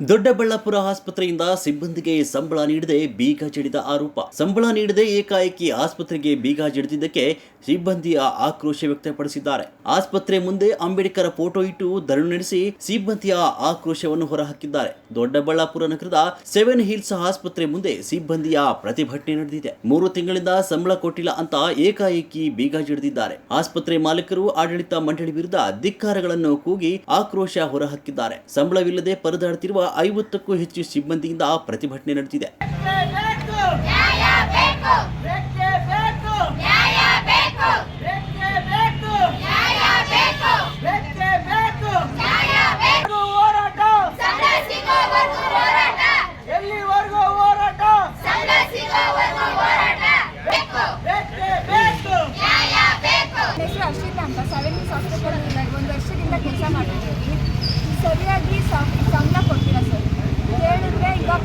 ದೊಡ್ಡಬಳ್ಳಾಪುರ ಆಸ್ಪತ್ರೆಯಿಂದ ಸಿಬ್ಬಂದಿಗೆ ಸಂಬಳ ನೀಡದೆ ಬೀಗ ಜಡಿದ ಆರೋಪ. ಸಂಬಳ ನೀಡದೆ ಏಕಾಏಕಿ ಆಸ್ಪತ್ರೆಗೆ ಬೀಗ ಜಡಿದಿದ್ದಕ್ಕೆ ಸಿಬ್ಬಂದಿಯ ಆಕ್ರೋಶ ವ್ಯಕ್ತಪಡಿಸಿದ್ದಾರೆ. ಆಸ್ಪತ್ರೆ ಮುಂದೆ ಅಂಬೇಡ್ಕರ್ ಫೋಟೋ ಇಟ್ಟು ಧರಣಿ ನಡೆಸಿ ಸಿಬ್ಬಂದಿಯ ಆಕ್ರೋಶವನ್ನು ಹೊರಹಾಕಿದ್ದಾರೆ. ದೊಡ್ಡಬಳ್ಳಾಪುರ ನಗರದ ಸೆವೆನ್ ಹಿಲ್ಸ್ ಆಸ್ಪತ್ರೆ ಮುಂದೆ ಸಿಬ್ಬಂದಿಯ ಪ್ರತಿಭಟನೆ ನಡೆದಿದೆ. ಮೂರು ತಿಂಗಳಿಂದ ಸಂಬಳ ಕೊಟ್ಟಿಲ್ಲ ಅಂತ ಏಕಾಏಕಿ ಬೀಗ ಜಡಿದಿದ್ದಾರೆ. ಆಸ್ಪತ್ರೆ ಮಾಲೀಕರು ಆಡಳಿತ ಮಂಡಳಿ ವಿರುದ್ಧ ಧಿಕ್ಕಾರಗಳನ್ನು ಕೂಗಿ ಆಕ್ರೋಶ ಹೊರಹಾಕಿದ್ದಾರೆ. ಸಂಬಳವಿಲ್ಲದೆ ಪರದಾಡುತ್ತಿರುವ ಐವತ್ತಕ್ಕೂ ಹೆಚ್ಚು ಸಿಬ್ಬಂದಿಯಿಂದ ಪ್ರತಿಭಟನೆ ನಡೆದಿದೆ ಬೇಕು ನ್ಯಾಯ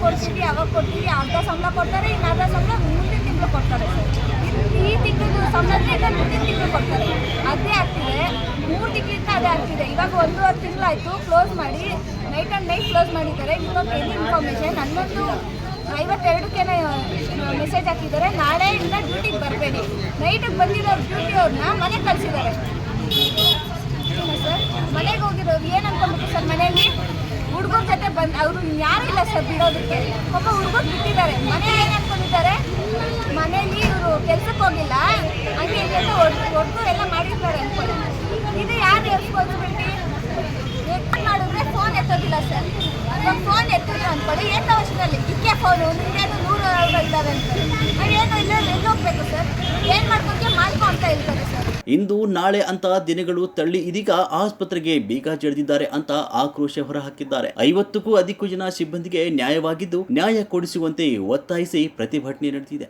ಕೊಡ್ತೀವಿ, ಅವಾಗ ಕೊಡ್ತೀವಿ ಅರ್ಧ ಸಂಬಳ ಕೊಡ್ತಾರೆ ಇನ್ನು ಅರ್ಧ ಸಂಬಳ ಮುಂದಿನ ತಿಂಗಳು ಕೊಡ್ತಾರೆ ಈ ತಿಂಗಳು ಸಂಬಳ ಇನ್ನು ಮುಂದಿನ ತಿಂಗಳು ಕೊಡ್ತಾರೆ. ಅದೇ ಆಗ್ತಿದೆ. ಮೂರು ತಿಂಗಳಿಂದ ಅದೇ ಆಗ್ತಿದೆ. ಇವಾಗ ಒಂದೂವರೆ ತಿಂಗಳಾಯಿತು ಕ್ಲೋಸ್ ಮಾಡಿ. ನೈಟ್ ಆ್ಯಂಡ್ ನೈಟ್ ಕ್ಲೋಸ್ ಮಾಡಿದ್ದಾರೆ. ಇವಾಗ ಎನಿ ಇನ್ಫಾರ್ಮೇಷನ್ ಹನ್ನೊಂದು ಐವತ್ತೆರಡಕ್ಕೆ ಮೆಸೇಜ್ ಹಾಕಿದ್ದಾರೆ. ನಾಳೆಯಿಂದ ಡ್ಯೂಟಿಗೆ ಬರಬೇಡಿ. ನೈಟಿಗೆ ಬಂದಿರೋ ಡ್ಯೂಟಿ ಅವ್ರನ್ನ ಮನೆಗೆ ಕಳಿಸಿದ್ದಾರೆ ಸರ್ ಮನೆಗೆ ಹೋಗಿರೋರು ಏನು ಅನ್ಕೊಂಡ್ಬಿಟ್ಟು ಸರ್ ಮನೆಯಲ್ಲಿ ಹುಡುಗರ ಜೊತೆ ಅವರು ಯಾರು ಇಲ್ಲ ಸರ್ ಬಿಡೋದಕ್ಕೆ. ಪಾಪ ಹುಡುಗ ಬಿಟ್ಟಿದ್ದಾರೆ. ಮನೆ ಏನು ಅನ್ಕೊಂಡಿದ್ದಾರೆ? ಮನೆಯಲ್ಲಿ ಇವರು ಕೆಲ್ಸಕ್ಕೆ ಹೋಗಿಲ್ಲ. ಹಂಗೆ ಹಿಂಗೆ ಅಂತ ಹೊಡ್ದು ಎಲ್ಲ ಮಾಡಿರ್ತಾರೆ ಅನ್ಕೊಳ್ಳಿ. ಇದು ಯಾರು ರೆಸ್ಪಾನ್ಸಿಬಿಲಿಟಿ ಎತ್ತು ಮಾಡಿದ್ರೆ ಫೋನ್ ಎತ್ತೋದಿಲ್ಲ ಸರ್. ಫೋನ್ ಎತ್ತಿಲ್ಲ ಅನ್ಕೊಳ್ಳಿ. ಏನು ಅವಶ್ಯದಲ್ಲಿ ಇಕ್ಕೆ ಫೋನು ನಿಮ್ಗೇನು ನೂರು ಅವ್ರು ಅಂತ. ಏನು ಇಲ್ಲ ಎಲ್ಲಿ ಹೋಗ್ಬೇಕು ಸರ್? ಏನು ಮಾಡ್ಕೊಂತೀವಿ ಮಾಡ್ಕೊ ಅಂತ ಹೇಳ್ತಾರೆ ಸರ್ ಇಂದು ನಾಳೆ ಅಂತ ದಿನಗಳು ತಳ್ಳಿ ಇದೀಗ ಆಸ್ಪತ್ರೆಗೆ ಬೀಗ ಜಡಿದಿದ್ದಾರೆ ಅಂತ ಆಕ್ರೋಶ ಹೊರಹಾಕಿದ್ದಾರೆ. ಐವತ್ತಕ್ಕೂ ಅಧಿಕ ಜನ ಸಿಬ್ಬಂದಿಗೆ ನ್ಯಾಯವಾಗಿದ್ದು ನ್ಯಾಯ ಕೊಡಿಸುವಂತೆ ಒತ್ತಾಯಿಸಿ ಪ್ರತಿಭಟನೆ ನಡೆದಿದೆ.